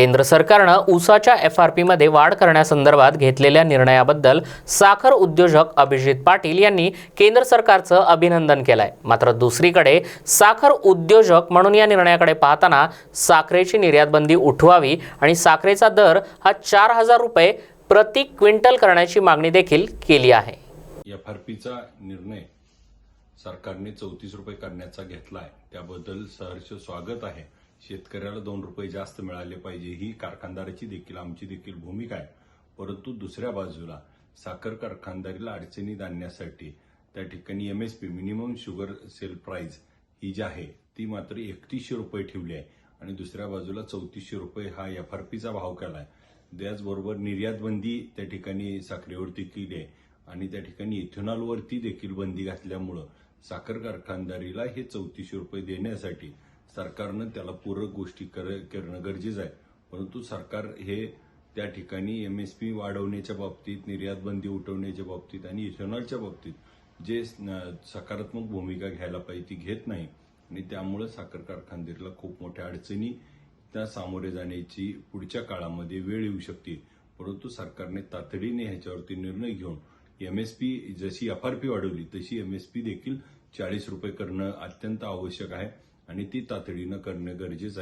केंद्र सरकारनं ऊसाच्या एफ आर पीमध्ये वाढ करण्यासंदर्भात घेतलेल्या निर्णयाबद्दल साखर उद्योजक अभिजित पाटील यांनी केंद्र सरकारचं अभिनंदन केलं आहे मात्र दुसरीकडे साखर उद्योजक म्हणून या निर्णयाकडे पाहताना साखरेची निर्यातबंदी उठवावी आणि साखरेचा दर हा चार हजार रुपये प्रति क्विंटल करण्याची मागणी देखील केली आहे. एफ आर पीचा निर्णय सरकारने चौतीस रुपये करण्याचा घेतला आहे त्याबद्दल सहर्ष स्वागत आहे. शेतकऱ्याला दोन रुपये जास्त मिळाले पाहिजे ही कारखानदाराची देखील आमची देखील भूमिका आहे. परंतु दुसऱ्या बाजूला साखर कारखानदारीला अडचणीत आणण्यासाठी त्या ठिकाणी MSP minimum sugar sale price ही जी आहे ती मात्र एकतीसशे रुपये ठेवली आहे. आणि दुसऱ्या बाजूला चौतीसशे रुपये हा एफ आर पीचा भाव केला आहे त्याचबरोबर निर्यात बंदी त्या ठिकाणी साखरेवरती केली आहे. आणि त्या ठिकाणी इथेनॉलवरती देखील बंदी घातल्यामुळं साखर कारखानदारीला हे चौतीसशे रुपये देण्यासाठी सरकारनं त्याला पूरक गोष्टी कर- करणं गरजेचं आहे. परंतु सरकार हे त्या ठिकाणी एम एस पी वाढवण्याच्या बाबतीत निर्यात बंदी उठवण्याच्या बाबतीत आणि इथेनॉलच्या बाबतीत जे सकारात्मक भूमिका घ्यायला पाहिजे ती घेत नाही. आणि त्यामुळं साखर कारखानदारीला खूप मोठ्या अडचणी त्या सामोरे जाण्याची पुढच्या काळामध्ये वेळ येऊ शकते. परंतु सरकारने तातडीने ह्याच्यावरती निर्णय घेऊन एम एस पी जशी एफ आर पी वाढवली तशी एम एस पी देखील चाळीस रुपये करणं अत्यंत आवश्यक आहे. आणि ती तातडीनं करणं गरजेचं आहे.